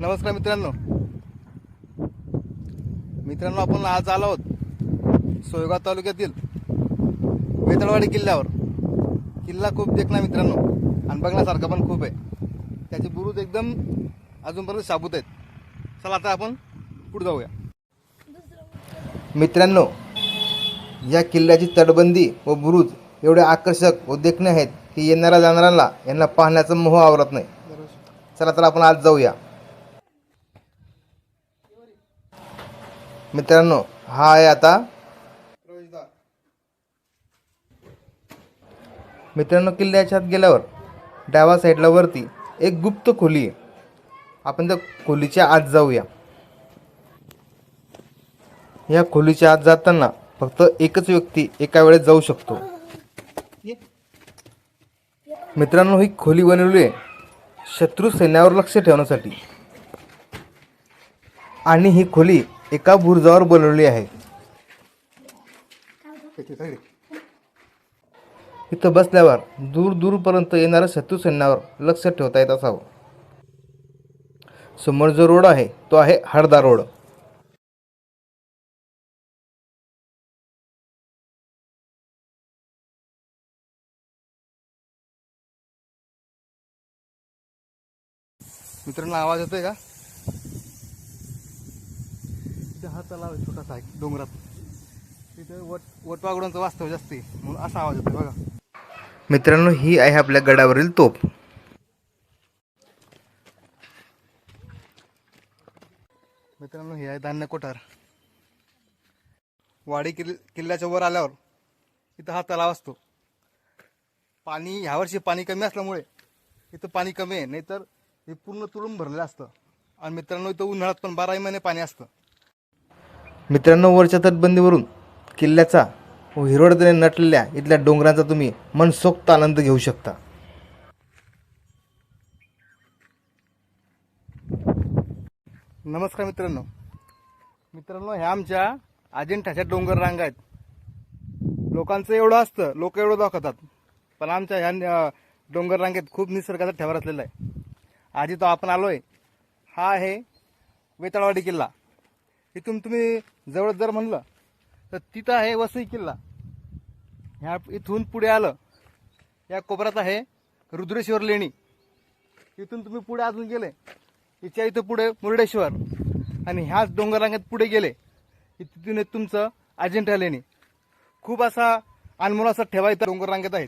नमस्कार मित्रांनो. मित्रांनो आपण आज आलो आहोत सोयगाव तालुक्यातील वेतळवाडी किल्ल्यावर. किल्ला खूप देखना मित्रांनो आणि बघण्यासारखा पण खूप आहे. त्याचे बुरुज एकदम अजूनपर्यंत शाबूत आहेत. चला आता आपण पुढे जाऊया. मित्रांनो या किल्ल्याची तटबंदी व बुरुज एवढे आकर्षक व देखणे आहेत की येणाऱ्या जाणाऱ्यांना यांना पाहण्याचा मोह आवरत नाही. चला तर आपण आज जाऊया. मित्रांनो हा आहे आता मित्रांनो किल्ल्याच्या आत गेल्यावर डाव्या साईडला वरती एक गुप्त खोली आहे. आपण त्या खोलीच्या आत जाऊया. या खोलीच्या आत जाताना फक्त एकच व्यक्ती एका वेळेस जाऊ शकतो. मित्रांनो ही खोली बनवली आहे शत्रू सैन्यावर लक्ष ठेवण्यासाठी. आणि ही खोली एका बुरुजावर बनवली आहे. इथं बसल्यावर दूर दूरपर्यंत येणाऱ्या शत्रू सैन्यावर लक्ष ठेवता येत असावं. समोर जो रोड आहे तो आहे हडदा रोड. मित्रांनो आवाज येतोय का तिथे हा तलाव आहे छोटासा आहे डोंगरात. तिथे वट वटवागुडांचं वास्तव जास्त आहे म्हणून असा आवाज येतोय बघा. मित्रांनो ही आहे आपल्या गडावरील तोफ. मित्रांनो ही आहे धान्य कोठार. वाडी किल्ल किल्ल्याच्या वर आल्यावर इथं हा तलाव असतो. पाणी ह्यावर्षी पाणी कमी असल्यामुळे इथं पाणी कमी आहे नाहीतर हे पूर्ण तुडून भरलेलं असतं. आणि मित्रांनो इथं उन्हाळ्यात पण बाराही महिने पाणी असतं. मित्रांनो वरच्या तटबंदीवरून किल्ल्याचा व हिरवडतेने नटलेल्या इथल्या डोंगरांचा तुम्ही मनसोक्त आनंद घेऊ शकता. नमस्कार मित्रांनो. मित्रांनो ह्या आमच्या अजिंठाच्या डोंगर रांगा आहेत. लोकांचं एवढं असतं लोक एवढं दाखवतात. पण आमच्या ह्या डोंगर रांगेत खूप निसर्गाचा ठेवा असलेला आहे. आधी तो आपण आलोय. हा आहे वेताळवाडी किल्ला. इथून तुम्ही जवळ जर म्हणलं तर तिथं आहे वसई किल्ला. ह्या इथून पुढे आलं या कोपऱ्यात आहे रुद्रेश्वर लेणी. इथून तुम्ही पुढे अजून गेले इथच्या इथं पुढे मुर्डेश्वर. आणि ह्याच डोंगर रांगेत पुढे गेले तिथून एक तुमचं अजिंठा लेणी. खूप असा अनमोल असा ठेवा इथं डोंगर रांगेत आहे.